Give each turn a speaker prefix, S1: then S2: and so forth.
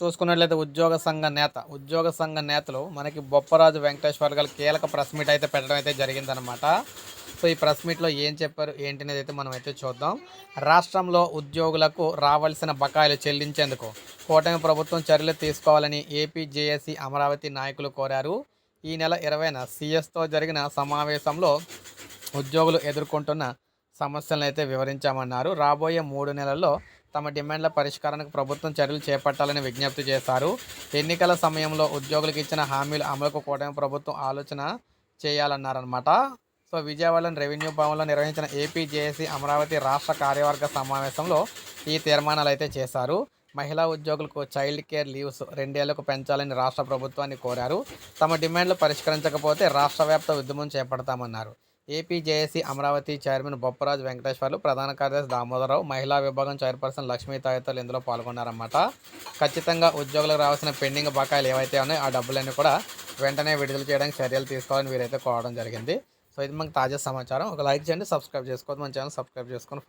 S1: చూసుకున్నట్లయితే ఉద్యోగ సంఘ నేత. ఉద్యోగ సంఘ నేతలు మనకి బొప్పరాజు వెంకటేశ్వర్ గారు కీలక ప్రెస్ మీట్ అయితే పెట్టడం అయితే జరిగిందనమాట సో ఈ ప్రెస్ మీట్లో ఏం చెప్పారు ఏంటి అనేది అయితే మనం అయితే చూద్దాం. రాష్ట్రంలో ఉద్యోగులకు రావాల్సిన బకాయిలు చెల్లించేందుకు కూటమి ప్రభుత్వం చర్యలు తీసుకోవాలని ఏపీ జేఏసీ అమరావతి నాయకులు కోరారు. ఈ నెల ఇరవైన సీఎస్తో జరిగిన సమావేశంలో ఉద్యోగులు ఎదుర్కొంటున్న సమస్యలను అయితే వివరించామన్నారు. రాబోయే మూడు నెలల్లో తమ డిమాండ్ల పరిష్కారానికి ప్రభుత్వం చర్యలు చేపట్టాలని విజ్ఞప్తి చేశారు. ఎన్నికల సమయంలో ఉద్యోగులకు ఇచ్చిన హామీలు అమలుకు కూటమి ప్రభుత్వం ఆలోచన చేయాలన్నారనమాట సో విజయవాడలోని రెవెన్యూ భవన్లో నిర్వహించిన ఏపీజేఏసీ అమరావతి రాష్ట్ర కార్యవర్గ సమావేశంలో ఈ తీర్మానాలు అయితే చేశారు. మహిళా ఉద్యోగులకు చైల్డ్ కేర్ లీవ్స్ రెండేళ్ళకు పెంచాలని రాష్ట్ర ప్రభుత్వాన్ని కోరారు. తమ డిమాండ్లు పరిష్కరించకపోతే రాష్ట్ర వ్యాప్త ఉద్యమం చేపడతామన్నారు. ఏపీజేఏసీ అమరావతి చైర్మన్ బొప్పరాజు వెంకటేశ్వర్లు ప్రధాన కార్యదర్శి దామోదరరావు మహిళా విభాగం చైర్పర్సన్ లక్ష్మీ తదితరులు ఇందులో పాల్గొన్నారన్నమాట. ఖచ్చితంగా ఉద్యోగులకు రావాల్సిన పెండింగ్ బకాయిలు ఏవైతే ఉన్నాయో ఆ డబ్బులన్నీ కూడా వెంటనే విడుదల చేయడానికి చర్యలు తీసుకోవాలని వీరైతే కోవడం జరిగింది. సో ఇది మనకు తాజా సమాచారం. ఒక లైక్ చేయండి సబ్స్క్రైబ్ చేసుకోవద్దు. మన ఛానల్ సబ్స్క్రైబ్ చేసుకొని